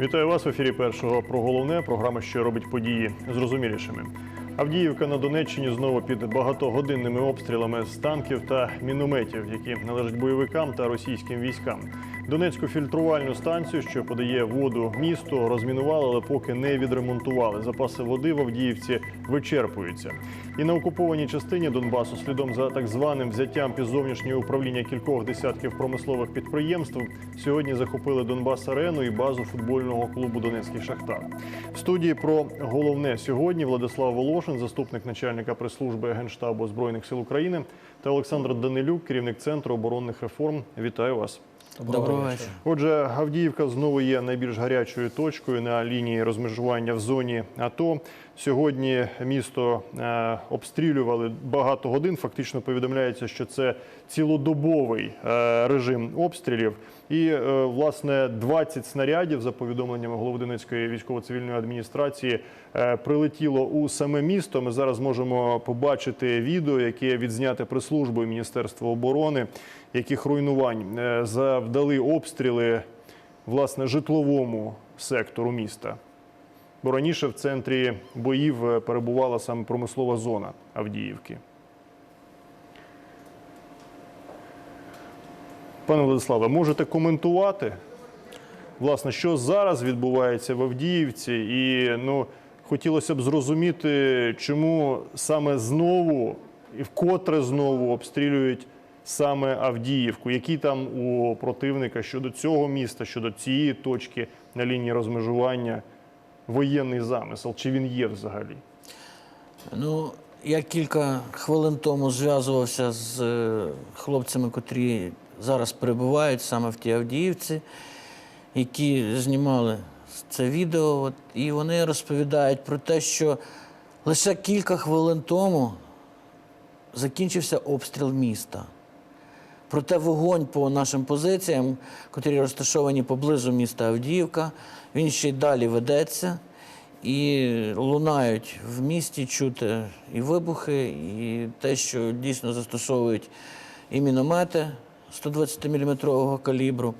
Вітаю вас в ефірі першого про головне. Програма, що робить події зрозумілішими. Авдіївка на Донеччині знову під багатогодинними обстрілами з танків та мінометів, які належать бойовикам та російським військам. Донецьку фільтрувальну станцію, що подає воду місту, розмінували, але поки не відремонтували. Запаси води в Авдіївці вичерпуються. І на окупованій частині Донбасу, слідом за так званим взяттям під зовнішнє управління кількох десятків промислових підприємств, сьогодні захопили Донбас Арену і базу футбольного клубу Донецький Шахтар. В студії про головне сьогодні Владислав Волошин, заступник начальника прес-служби Генштабу Збройних сил України, та Олександр Данилюк, керівник центру оборонних реформ. Вітаю вас. Доброго вечора. Отже, Авдіївка знову є найбільш гарячою точкою на лінії розмежування в зоні АТО. Сьогодні місто е, обстрілювали багато годин. Фактично повідомляється, що це цілодобовий е, режим обстрілів. І е, власне 20 снарядів, за повідомленнями голови Донецької військово-цивільної адміністрації, прилетіло у саме місто. Ми зараз можемо побачити відео, яке відзняте прес-службою Міністерства оборони, яких руйнувань завдали обстріли власне житловому сектору міста. Бо раніше в центрі боїв е, перебувала саме промислова зона Авдіївки. Пане Владиславе, можете коментувати, власне, що зараз відбувається в Авдіївці, і ну, хотілося б зрозуміти, чому саме знову і вкотре знову обстрілюють саме Авдіївку. Який там у противника щодо цього міста, щодо цієї точки на лінії розмежування воєнний замисел? Чи він є взагалі? Ну, я кілька хвилин тому зв'язувався з е, хлопцями, котрі зараз перебувають саме в тій Авдіївці, які знімали це відео. От, і вони розповідають про те, що лише кілька хвилин тому закінчився обстріл міста. Проте вогонь по нашим позиціям, котрі розташовані поблизу міста Авдіївка, він ще й далі ведеться. І лунають в місті чути і вибухи, і те, що дійсно застосовують і міномети 120-мм калібру.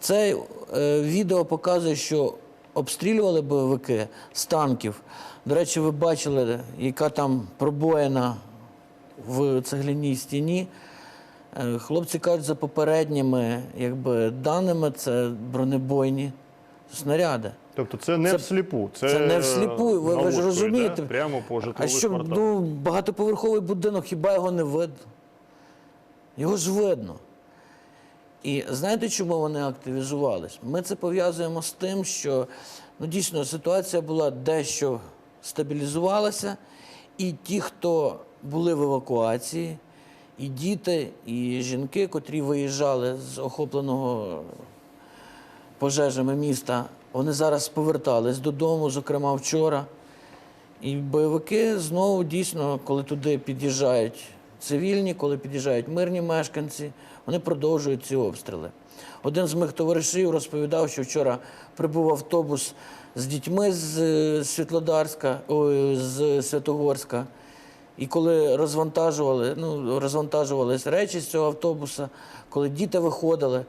Це е, відео показує, що обстрілювали бойовики з танків. До речі, ви бачили, яка там пробоїна в цегляній стіні. Е, Хлопці кажуть, за попередніми якби, даними, це бронебойні снаряди. Тобто це не Це- всліпу. Це, це не всліпу, ви- ви ж розумієте. да? Прямо по А що, ну, багатоповерховий будинок, хіба його не видно? Його ж видно. І знаєте, чому вони активізувались? Ми це пов'язуємо з тим, що ну, дійсно ситуація була дещо стабілізувалася, і ті, хто були в евакуації, і діти, і жінки, котрі виїжджали з охопленого пожежами міста, вони зараз повертались додому, зокрема вчора. І бойовики знову дійсно, коли туди під'їжджають цивільні, коли під'їжджають мирні мешканці, вони продовжують ці обстріли. Один з моїх товаришів розповідав, що вчора прибув автобус з дітьми з е, Світлодарська, ой, з Святогорська. І коли розвантажували, ну, розвантажувались речі з цього автобуса, коли діти виходили,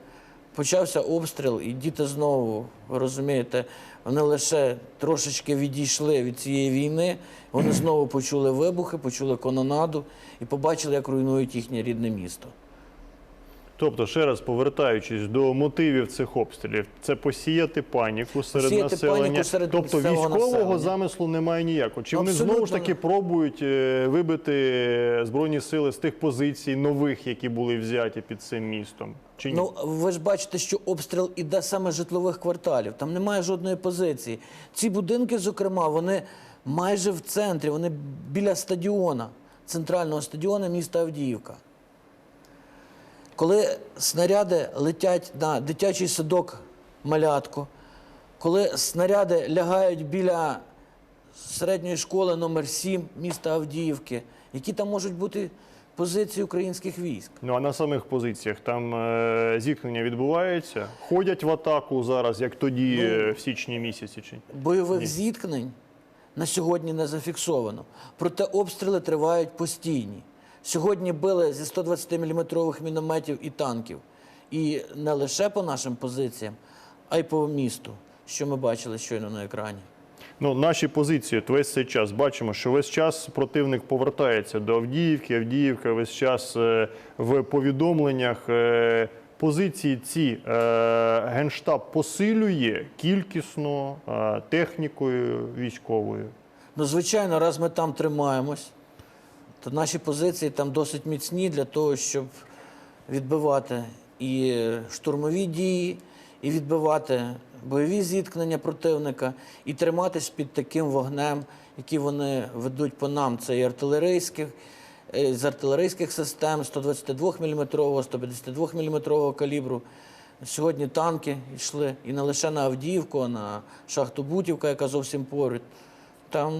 почався обстріл, і діти знову, розумієте, вони лише трошечки відійшли від цієї війни, вони знову почули вибухи, почули канонаду і побачили, як руйнують їхнє рідне місто. Тобто, ще раз повертаючись до мотивів цих обстрілів, це посіяти паніку серед Посіяти населення. паніку серед тобто військового населення. замислу немає ніякого. Чи вони знову ж таки пробують е, вибити збройні сили з тих позицій нових, які були взяті під цим містом? Чи ні? Ну, ви ж бачите, що обстріл іде саме житлових кварталів. Там немає жодної позиції. Ці будинки, зокрема, вони майже в центрі, вони біля стадіона, центрального стадіона міста Авдіївка. Коли снаряди летять на дитячий садок малятко, коли снаряди лягають біля середньої школи номер 7 міста Авдіївки, які там можуть бути позиції українських військ? Ну а на самих позиціях там е, зіткнення відбувається, ходять в атаку зараз, як тоді Ну, е, в січні місяці. Чи Бойових зіткнень на сьогодні не зафіксовано. Проте обстріли тривають постійні. Сьогодні били зі 120-мм мінометів і танків. І не лише по нашим позиціям, а й по місту. що ми бачили щойно на екрані. Ну, наші позиції от весь цей час бачимо, що весь час противник повертається до Авдіївки. Авдіївка весь час е, в повідомленнях. е, Позиції ці е, Генштаб посилює кількісно е, технікою військовою. Ну, звичайно, раз ми там тримаємось, то наші позиції там досить міцні для того, щоб відбивати і штурмові дії, і відбивати бойові зіткнення противника, і триматись під таким вогнем, який вони ведуть по нам. Це і артилерійських, е, з артилерійських систем 122 мм, 152 мм калібру. Сьогодні танки йшли і не лише на Авдіївку, а на шахту Бутівка, яка зовсім поруч. Там,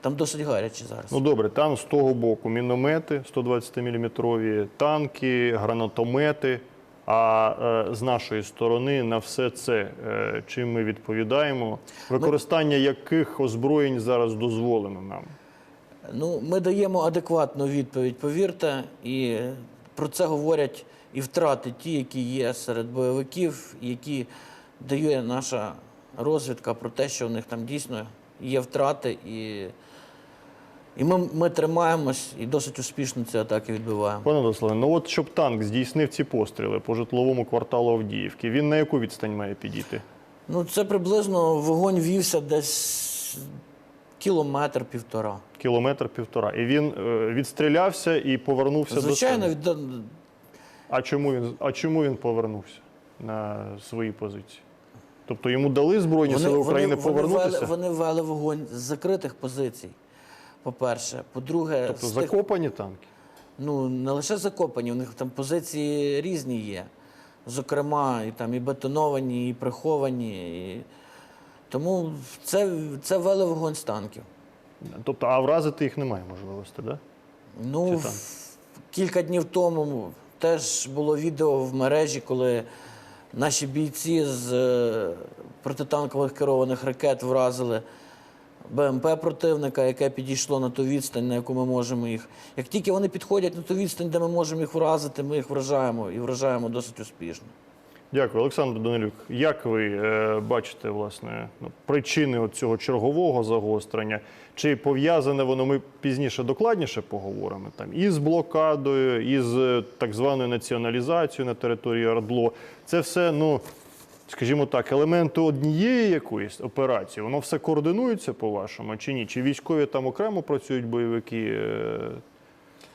там досить гаряче зараз. Ну добре, там з того боку міномети 120-мм, танки, гранатомети. А е, з нашої сторони на все це е, чим ми відповідаємо? Використання яких озброєнь зараз дозволено нам? Ну, ми даємо адекватну відповідь, повірте, і про це говорять і втрати ті, які є серед бойовиків, які дає наша розвідка про те, що в них там дійсно є втрати, і, і ми, ми тримаємось і досить успішно ці атаки відбиваємо. Пане Дославе, ну от щоб танк здійснив ці постріли по житловому кварталу Авдіївки, він на яку відстань має підійти? Ну, це приблизно вогонь вівся десь кілометр півтора. Кілометр півтора. І він е, відстрілявся і повернувся Звичайно, до себе. від, А чому він а чому він повернувся на свої позиції? Тобто йому дали Збройні Сили України вони, повернутися? вели, вони вели вогонь з закритих позицій. По-перше, по-друге, Тобто тих- закопані танки? ну не лише закопані, у них там позиції різні є. Зокрема, і там і бетоновані, і приховані. І... Тому це, це вели вогонь з танків. Тобто, а вразити їх немає можливості, да? Ну, в- кілька днів тому теж було відео в мережі, коли наші бійці з е, протитанкових керованих ракет вразили БМП противника, яке підійшло на ту відстань, на яку ми можемо їх. Як тільки вони підходять на ту відстань, де ми можемо їх вразити, ми їх вражаємо і вражаємо досить успішно. Дякую, Олександр Данилюк. Як ви е, бачите власне ну, причини цього чергового загострення? Чи пов'язане воно? Ми пізніше докладніше поговоримо там і з блокадою, і з е, так званою націоналізацією на території Ордло. Це все, ну скажімо так, елементи однієї якоїсь операції. Воно все координується по-вашому чи ні? Чи військові там окремо працюють бойовики е,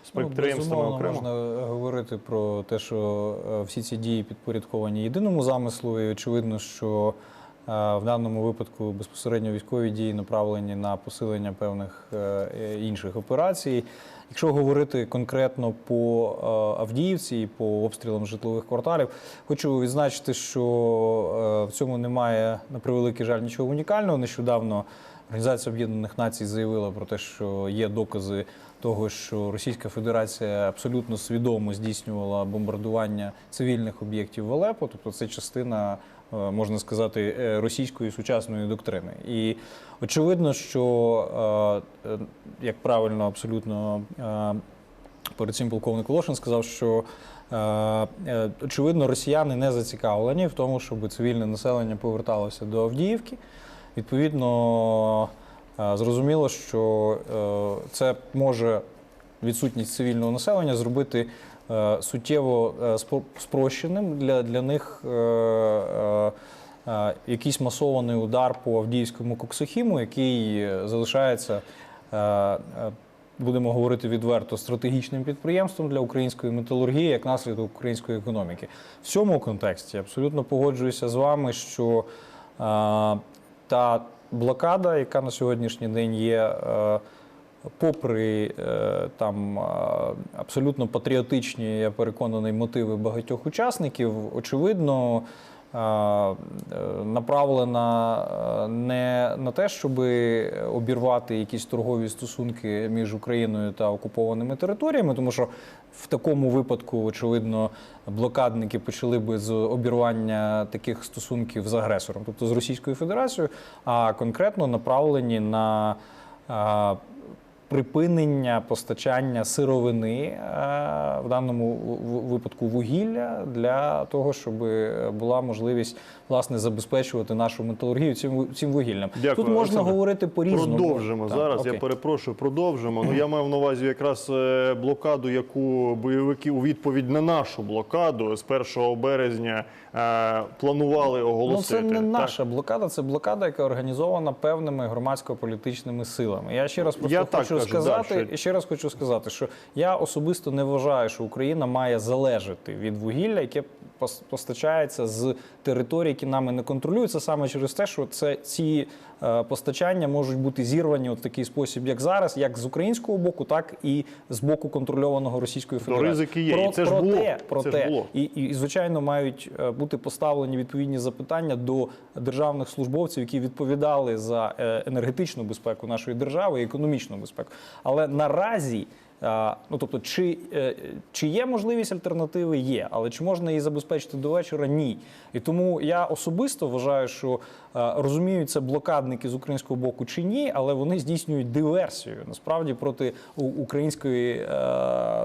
з Ну, безумовно, окремо? можна говорити про те, що е, всі ці дії підпорядковані єдиному замислу, і очевидно, що е, в даному випадку безпосередньо військові дії направлені на посилення певних е, е, інших операцій. Якщо говорити конкретно по е, Авдіївці і по обстрілам житлових кварталів, хочу відзначити, що е, в цьому немає на превеликий жаль нічого унікального. Нещодавно Організація Об'єднаних Націй заявила про те, що є докази того, що Російська Федерація абсолютно свідомо здійснювала бомбардування цивільних об'єктів в Алепо, тобто це частина, е, можна сказати, е, російської сучасної доктрини. І очевидно, що е, е, як правильно абсолютно е, перед цим полковник Волошин сказав, що е, е, очевидно росіяни не зацікавлені в тому, щоб цивільне населення поверталося до Авдіївки. Відповідно, е, зрозуміло, що е, це може відсутність цивільного населення зробити е, суттєво е, спрощеним для, для них е, е, е, якийсь масований удар по Авдіївському коксохіму, який е, залишається. е, е, Будемо говорити відверто стратегічним підприємством для української металургії як наслідок української економіки. В цьому контексті абсолютно погоджуюся з вами, що е, та блокада, яка на сьогоднішній день є, е, попри е, там е, абсолютно патріотичні, я переконаний, мотиви багатьох учасників, очевидно. е, Направлена не на те, щоб обірвати якісь торгові стосунки між Україною та окупованими територіями, тому що в такому випадку, очевидно, блокадники почали би з обірвання таких стосунків з агресором, тобто з Російською Федерацією, а конкретно направлені на припинення постачання сировини, е, в даному випадку вугілля, для того, щоб була можливість власне забезпечувати нашу металургію цим, цим вугіллям. Дякую, Тут можна Олександр. говорити по різному. Продовжимо зараз. Я перепрошую, продовжимо. Ну я мав на увазі якраз е, блокаду, яку бойовики у відповідь на нашу блокаду з 1 березня е, планували Ну, оголосити. це не Так. наша блокада, це блокада, яка організована певними громадсько-політичними силами. Я ще раз просто Я так хочу кажу, сказати, да, що- ще раз хочу сказати, що я особисто не вважаю, що Україна має залежати від вугілля, яке постачається з територій, які нами не контролюються, саме через те, що це ці постачання можуть бути зірвані в такий спосіб, як зараз, як з українського боку, так і з боку контрольованого Російською Федерації. ризики є, і це ж було. проте, Це те. ж було. і, і, звичайно, мають е, бути поставлені відповідні запитання до державних службовців, які відповідали за е, енергетичну безпеку нашої держави і економічну безпеку. Але наразі. Ну, тобто, чи, е, чи є можливість альтернативи? Є, але чи можна її забезпечити до вечора? Ні. І тому я особисто вважаю, що е, розуміють це блокадники з українського боку чи ні, але вони здійснюють диверсію насправді проти української е,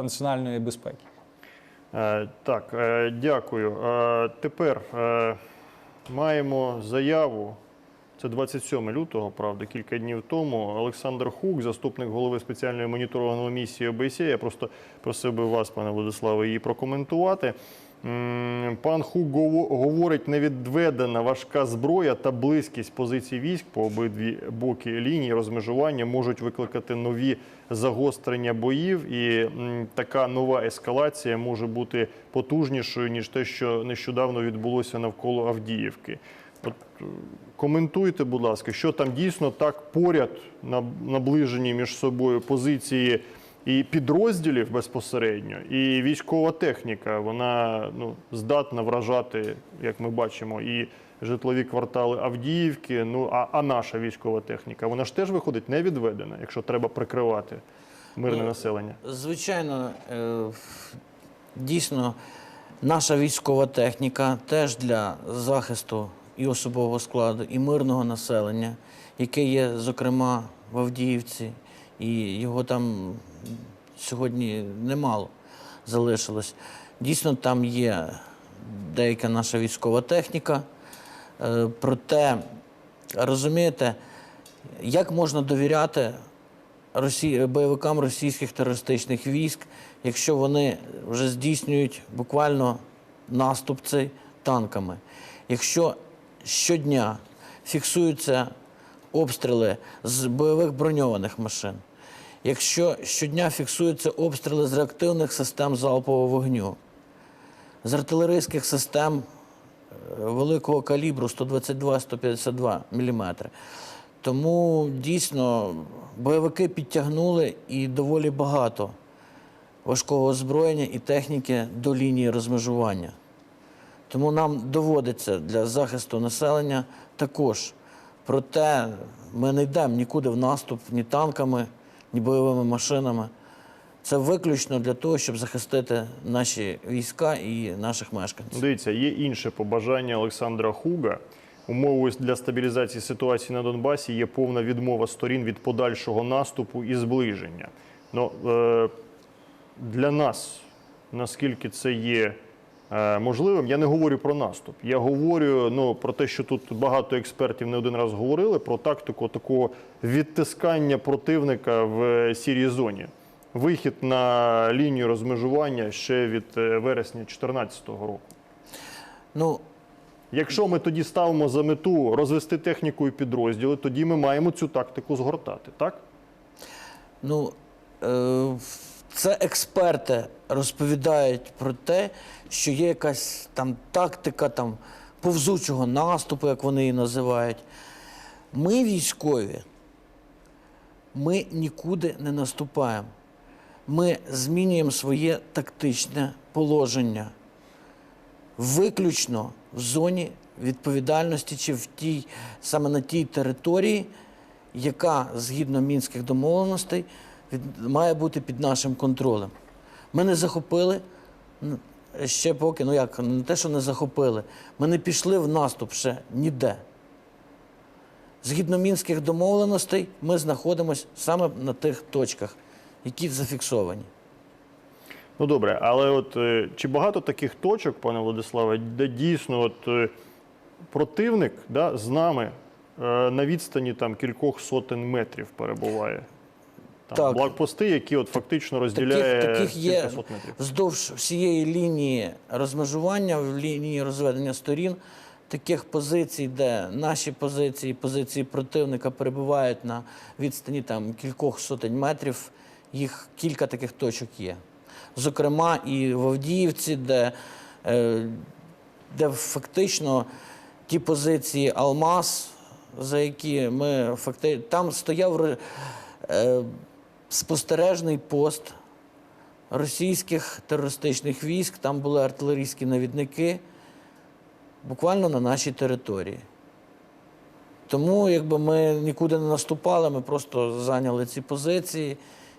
національної безпеки. Так, дякую. Тепер маємо заяву. Це 27 лютого, правда, кілька днів тому. Олександр Хук, заступник голови спеціальної моніторингової місії ОБСЄ. Я просто просив би вас, пане Владиславе, її прокоментувати. Пан Хук говорить, невідведена важка зброя та близькість позицій військ по обидві боки лінії розмежування можуть викликати нові загострення боїв, і така нова ескалація може бути потужнішою ніж те, що нещодавно відбулося навколо Авдіївки. От е, коментуйте, будь ласка, що там дійсно так поряд наближені між собою позиції і підрозділів безпосередньо, і військова техніка, вона ну, здатна вражати, як ми бачимо, і житлові квартали Авдіївки. Ну а, а наша військова техніка, вона ж теж виходить не відведена, якщо треба прикривати мирне Ну, населення. Звичайно, е, дійсно, наша військова техніка теж для захисту і особового складу, і мирного населення, яке є, зокрема, в Авдіївці, і його там сьогодні немало залишилось. Дійсно, там є деяка наша військова техніка. Е, Проте, розумієте, як можна довіряти росі... бойовикам російських терористичних військ, якщо вони вже здійснюють буквально наступ цей танками. Якщо щодня фіксуються обстріли з бойових броньованих машин, якщо щодня фіксуються обстріли з реактивних систем залпового вогню, з артилерійських систем е, великого калібру 122-152 мм. Тому дійсно бойовики підтягнули і доволі багато важкого озброєння і техніки до лінії розмежування. Тому нам доводиться для захисту населення також. Проте ми не йдемо нікуди в наступ ні танками, ні бойовими машинами. Це виключно для того, щоб захистити наші війська і наших мешканців. Дивіться, є інше побажання Олександра Хуга. Умовою для стабілізації ситуації на Донбасі є повна відмова сторін від подальшого наступу і зближення. Ну, е, для нас, наскільки це є можливим, я не говорю про наступ. Я говорю ну, про те, що тут багато експертів не один раз говорили, про тактику такого відтискання противника в сірій зоні. Вихід на лінію розмежування ще від е, вересня 2014 року. Ну, Якщо ми тоді ставимо за мету розвести техніку і підрозділи, тоді ми маємо цю тактику згортати, так? Ну, е, це експерти розповідають про те, що є якась там тактика там, повзучого наступу, як вони її називають. Ми військові, ми нікуди не наступаємо. Ми змінюємо своє тактичне положення виключно в зоні відповідальності чи в тій, саме на тій території, яка згідно мінських домовленостей має бути під нашим контролем. Ми не захопили ще поки, ну як, не те, що не захопили, ми не пішли в наступ ще ніде. Згідно мінських домовленостей, ми знаходимося саме на тих точках, які зафіксовані. Ну добре, але от е, чи багато таких точок, пане Владиславе, де дійсно от е, противник да, з нами е, на відстані там кількох сотень метрів перебуває? Там Так. блокпости, які от фактично розділяє Таких, таких є метрів. вздовж всієї лінії розмежування, в лінії розведення сторін, таких позицій, де наші позиції, позиції противника перебувають на відстані там, кількох сотень метрів, їх кілька таких точок є. Зокрема, і в Авдіївці, де, е, де фактично ті позиції Алмаз, за які ми фактично там стояв е, спостережний пост російських терористичних військ, там були артилерійські навідники, буквально на нашій території. Тому якби ми нікуди не наступали, ми просто зайняли ці позиції,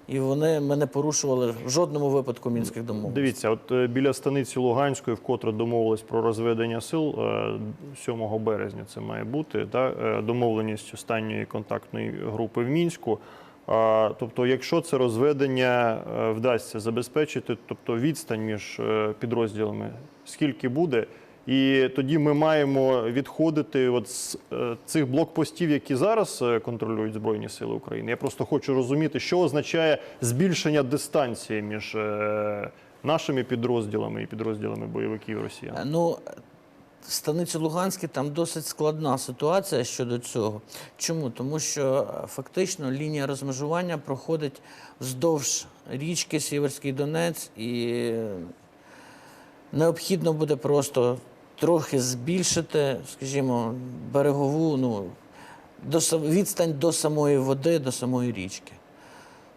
і вони ми не порушували в жодному випадку мінських домовленостей. Дивіться, от е, біля станиці Луганської, вкотре домовились про розведення сил е, 7 березня. Це має бути да, е, домовленість останньої контактної групи в мінську. Тобто, якщо це розведення е, вдасться забезпечити, тобто відстань між е, підрозділами, скільки буде, і тоді ми маємо відходити от з е, цих блокпостів, які зараз контролюють Збройні Сили України. Я просто хочу розуміти, що означає збільшення дистанції між нашими підрозділами і підрозділами бойовиків Росіян. Ну, в станиці Луганській там досить складна ситуація щодо цього. Чому? Тому що е, фактично лінія розмежування проходить вздовж річки Сіверський Донець, і е, необхідно буде просто трохи збільшити, скажімо, берегову ну, до, відстань до самої води, до самої річки.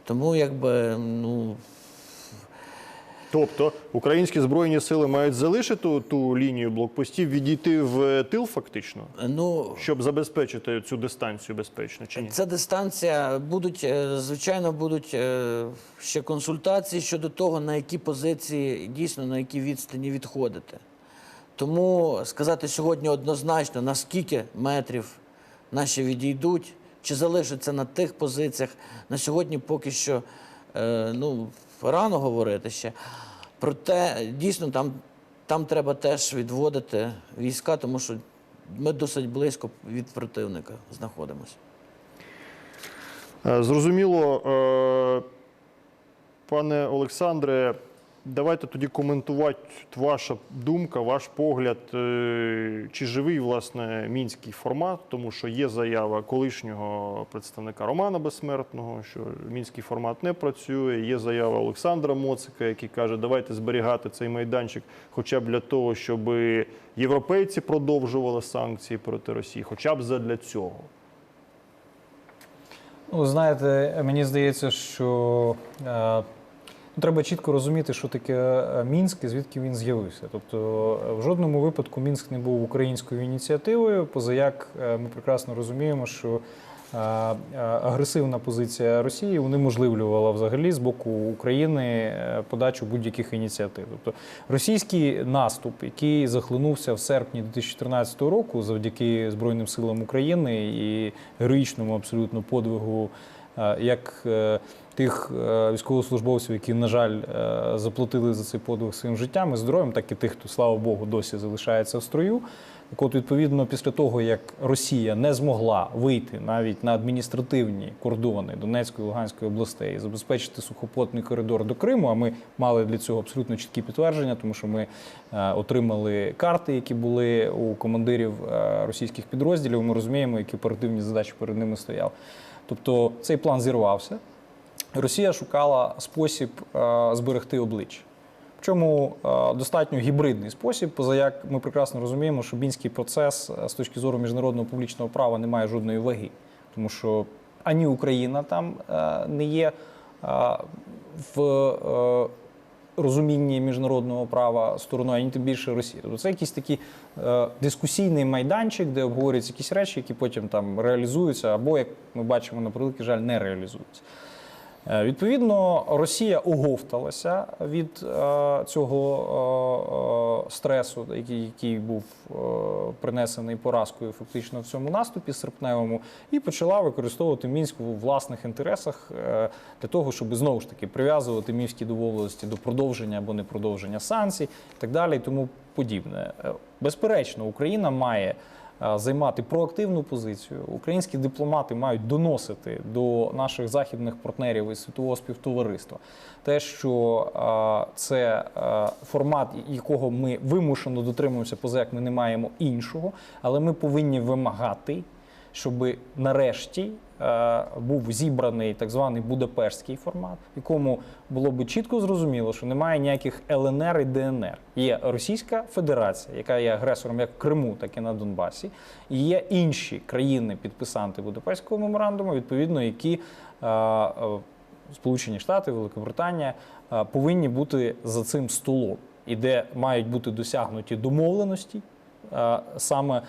Тому якби ну, Тобто українські збройні сили мають залишити ту, лінію блокпостів, відійти в тил, фактично, ну щоб забезпечити цю дистанцію безпечно, чи ні? Ця дистанція будуть, е, звичайно, будуть е, ще консультації щодо того, на які позиції дійсно на які відстані відходити. Тому сказати сьогодні однозначно, на скільки метрів наші відійдуть, чи залишаться на тих позиціях, на сьогодні поки що е, ну, рано говорити ще. Проте дійсно там, там треба теж відводити війська, тому що ми досить близько від противника знаходимося. Е, Зрозуміло, е, пане Олександре, давайте тоді коментувати ваша думка, ваш погляд, е, чи живий власне мінський формат, тому що є заява колишнього представника Романа Безсмертного, що мінський формат не працює. Є заява Олександра Моцика, який каже, давайте зберігати цей майданчик, хоча б для того, щоб європейці продовжували санкції проти Росії, хоча б задля цього. Ну, знаєте, мені здається, що е, треба чітко розуміти, що таке е, Мінськ і звідки він з'явився. Тобто, е, в жодному випадку Мінськ не був українською ініціативою, позаяк е, ми прекрасно розуміємо, що агресивна позиція Росії унеможливлювала взагалі з боку України подачу будь-яких ініціатив. Тобто російський наступ, який захлинувся в серпні 2014 року завдяки Збройним силам України і героїчному абсолютно подвигу як тих е, військовослужбовців, які, на жаль, е, заплатили за цей подвиг своїм життям і здоров'ям, так і тих, хто, слава Богу, досі залишається в строю. Так от, відповідно, після того, як Росія не змогла вийти навіть на адміністративні кордони Донецької і Луганської областей і забезпечити сухопутний коридор до Криму, а ми мали для цього абсолютно чіткі підтвердження, тому що ми е, отримали карти, які були у командирів російських підрозділів. Ми розуміємо, які оперативні задачі перед ними стояли. Тобто цей план зірвався. Росія шукала спосіб е, зберегти обличчя. Причому е, достатньо гібридний спосіб, позаяк ми прекрасно розуміємо, що бінський процес е, з точки зору міжнародного публічного права не має жодної ваги, тому що ані Україна там не є в розумінні міжнародного права стороною, ані тим більше Росії. Тобто це якийсь такий дискусійний майданчик, де обговорюються якісь речі, які потім там реалізуються, або як ми бачимо, на превеликий жаль, не реалізуються. Е, Відповідно, Росія оговталася від е, цього е, стресу, який, був принесений поразкою фактично в цьому наступі серпневому, і почала використовувати мінськ у власних інтересах для того, щоб знову ж таки прив'язувати мінські домовленості до продовження або непродовження санкцій і так далі, і тому подібне. Безперечно, Україна має займати проактивну позицію. Українські дипломати мають доносити до наших західних партнерів і світового співтовариства те, що е, це е, формат, якого ми вимушено дотримуємося, поза як ми не маємо іншого, але ми повинні вимагати, щоб нарешті е, був зібраний так званий Будапештський формат, в якому було би чітко зрозуміло, що немає ніяких ЛНР і ДНР. Є Російська Федерація, яка є агресором як в Криму, так і на Донбасі, і є інші країни-підписанти Будапештського меморандуму, відповідно, які е, е, Сполучені Штати, Великобританія е, повинні бути за цим столом, і де мають бути досягнуті домовленості е, саме е,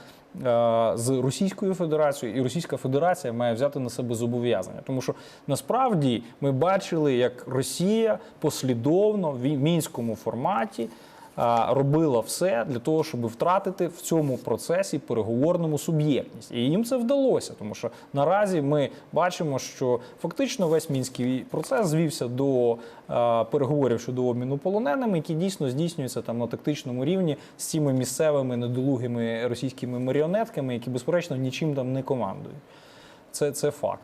з Російською Федерацією, і Російська Федерація має взяти на себе зобов'язання. Тому що насправді ми бачили, як Росія послідовно в мінському форматі робила все для того, щоб втратити в цьому процесі переговорному суб'єктність. І їм це вдалося, тому що наразі ми бачимо, що фактично весь мінський процес звівся до переговорів щодо обміну полоненими, які дійсно здійснюються там на тактичному рівні з цими місцевими недолугими російськими маріонетками, які безперечно нічим там не командують. Це, це факт.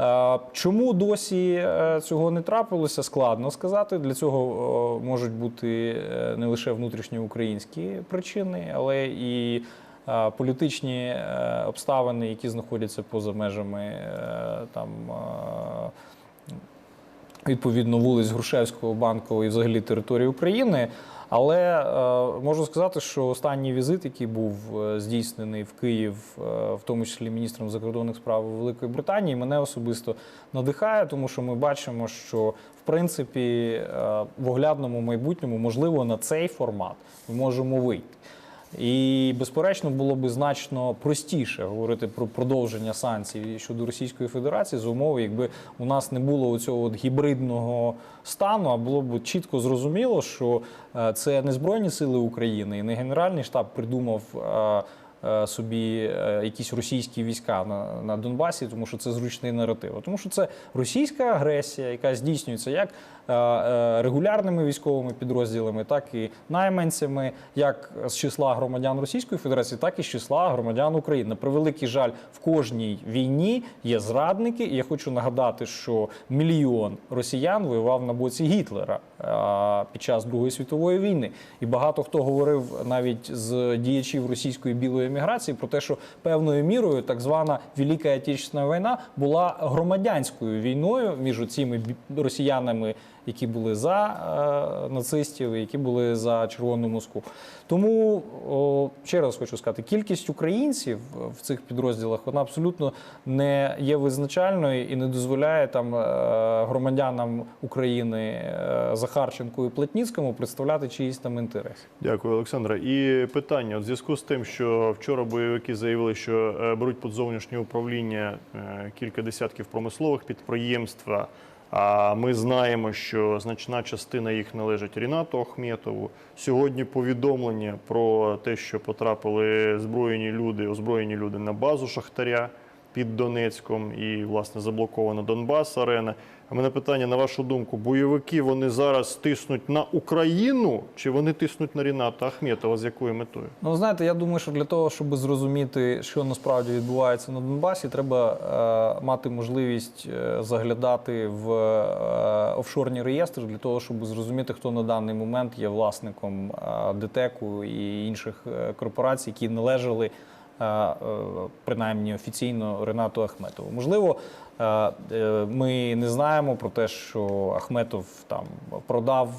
Е, Чому досі е, цього не трапилося, складно сказати. Для цього е, можуть бути не лише внутрішньоукраїнські причини, але і політичні обставини, які знаходяться поза межами там. Відповідно, вулиць Грушевського, Банкового і взагалі території України. Але е, можу сказати, що останній візит, який був е, здійснений в Київ, е, в тому числі міністром закордонних справ Великої Британії, мене особисто надихає, тому що ми бачимо, що в принципі в оглядному майбутньому, можливо, на цей формат ми можемо вийти. І безперечно було би значно простіше говорити про продовження санкцій щодо Російської Федерації за умови, якби у нас не було цього гібридного стану, а було б чітко зрозуміло, що е, це не Збройні Сили України і не Генеральний штаб придумав. Е, Собі е, якісь російські війська на, на Донбасі, тому що це зручний наратив. Тому що це російська агресія, яка здійснюється як е, регулярними військовими підрозділами, так і найманцями, як з числа громадян Російської Федерації, так і з числа громадян України. На превеликий жаль, в кожній війні є зрадники. І я хочу нагадати, що мільйон росіян воював на боці Гітлера під час Другої світової війни. І багато хто говорив навіть з діячів російської білої еміграції про те, що певною мірою так звана Велика Отечественна війна була громадянською війною між цими росіянами, які були за е, нацистів, які були за Червону Москву. Тому о, ще раз хочу сказати, кількість українців в цих підрозділах вона абсолютно не є визначальною і не дозволяє там е, громадянам України е, Захарченку і Плетніцькому представляти чиїсь там інтереси. Дякую, Олександра. І питання в зв'язку з тим, що вчора бойовики заявили, що беруть під зовнішнє управління кілька десятків промислових підприємств. А ми знаємо, що значна частина їх належить Рінату Ахметову. Сьогодні повідомлення про те, що потрапили збройні люди, озброєні люди на базу Шахтаря під Донецьком і, власне, заблокована Донбас арена. А мене питання, на вашу думку, бойовики вони зараз тиснуть на Україну чи вони тиснуть на Ріната Ахметова? З якою метою? Ну, знаєте, я думаю, що для того, щоб зрозуміти, що насправді відбувається на Донбасі, треба е, мати можливість е, заглядати в е, офшорні реєстри для того, щоб зрозуміти, хто на даний момент є власником е, ДТЕКу і інших е, корпорацій, які належали. Е, Принаймні офіційно Ренату Ахметову. Можливо, е, ми не знаємо про те, що Ахметов там продав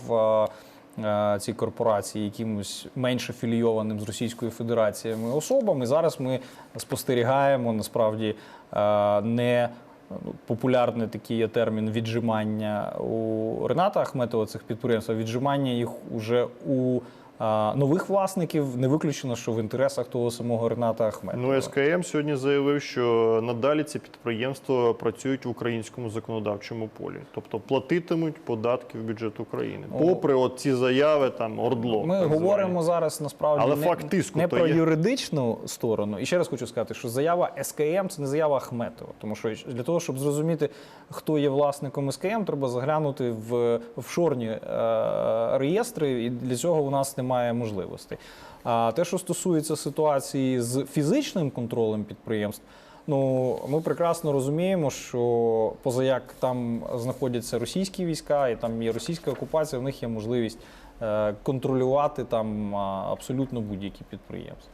е, ці корпорації якимось менш афілійованим з Російською Федерацією особам. І зараз ми спостерігаємо насправді не ну, популярний такий є термін віджимання у Рената Ахметова цих підприємств, а віджимання їх уже у нових власників. Не виключено, що в інтересах того самого Рената Ахметова. Ну, СКМ сьогодні заявив, що надалі ці підприємства працюють в українському законодавчому полі, тобто платитимуть податки в бюджет України, попри от ці заяви там ордло. Ми так звані. говоримо зараз насправді Але не, факт тиску не про є. юридичну сторону. І ще раз хочу сказати, що заява СКМ це не заява Ахметова. Тому що для того, щоб зрозуміти, хто є власником СКМ, треба заглянути в офшорні е, реєстри, і для цього у нас немає можливостей. А те, що стосується ситуації з фізичним контролем підприємств. Ну, ми прекрасно розуміємо, що поза як там знаходяться російські війська і там є російська окупація, в них є можливість е, контролювати там абсолютно будь-які підприємства.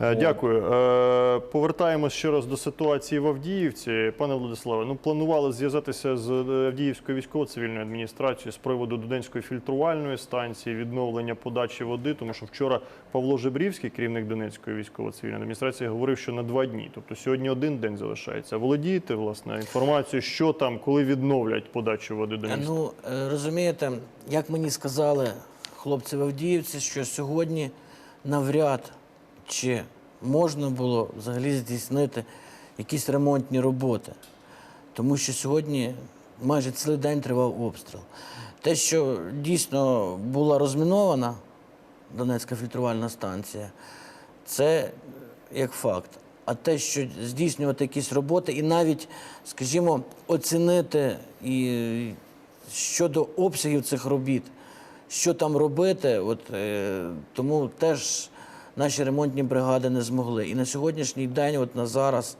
Е, Дякую. Е, Повертаємось ще раз до ситуації в Авдіївці. Пане Владиславе, ну планували зв'язатися з е, Авдіївською військово-цивільною адміністрацією з приводу Донецької фільтрувальної станції, відновлення подачі води, тому що вчора Павло Жебрівський, керівник Донецької військово-цивільної адміністрації, говорив, що на два дні. Тобто сьогодні один день залишається. Володієте власне інформацією, що там, коли відновлять подачу води до міста? Ну, розумієте, як мені сказали хлопці в Авдіївці, що сьогодні навряд чи можна було взагалі здійснити якісь ремонтні роботи. Тому що сьогодні майже цілий день тривав обстріл. Те, що дійсно була розмінована Донецька фільтрувальна станція, це як факт. А те, що здійснювати якісь роботи, і навіть, скажімо, оцінити і щодо обсягів цих робіт, що там робити, от, е, тому теж наші ремонтні бригади не змогли. І на сьогоднішній день, от на зараз,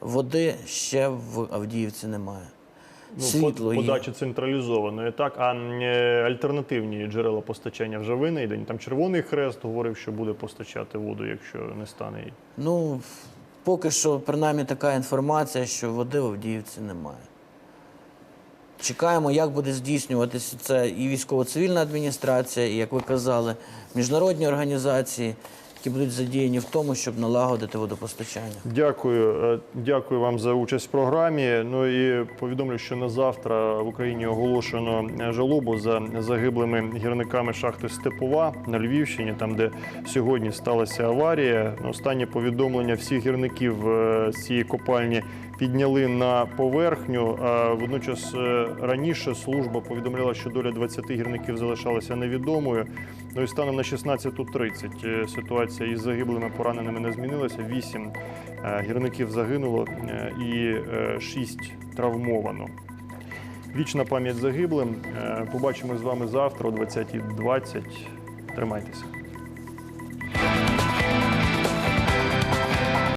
води ще в Авдіївці немає. Ну, Світло є. подача централізованої, так а е, альтернативні джерела постачання вже винайдені. Там Червоний Хрест говорив, що буде постачати воду, якщо не стане її. Ну, поки що, принаймні, така інформація, що води в Авдіївці немає. Чекаємо, як буде здійснюватися це і військово-цивільна адміністрація, і, як ви казали, міжнародні організації, які будуть задіяні в тому, щоб налагодити водопостачання. Дякую, е, дякую вам за участь в програмі. Ну і повідомлю, що на завтра в Україні оголошено е, жалобу за загиблими гірниками шахти Степова на Львівщині, там де сьогодні сталася аварія. Останнє повідомлення всіх гірників е, з цієї копальні підняли на поверхню. Водночас е, раніше служба повідомляла, що доля 20 гірників залишалася невідомою. Ну і станом на 16.30 е, ситуація із загиблими пораненими не змінилася. Вісім е, гірників загинуло і шість травмовано. Вічна пам'ять загиблим. Побачимо з вами завтра о 20.20. Тримайтеся.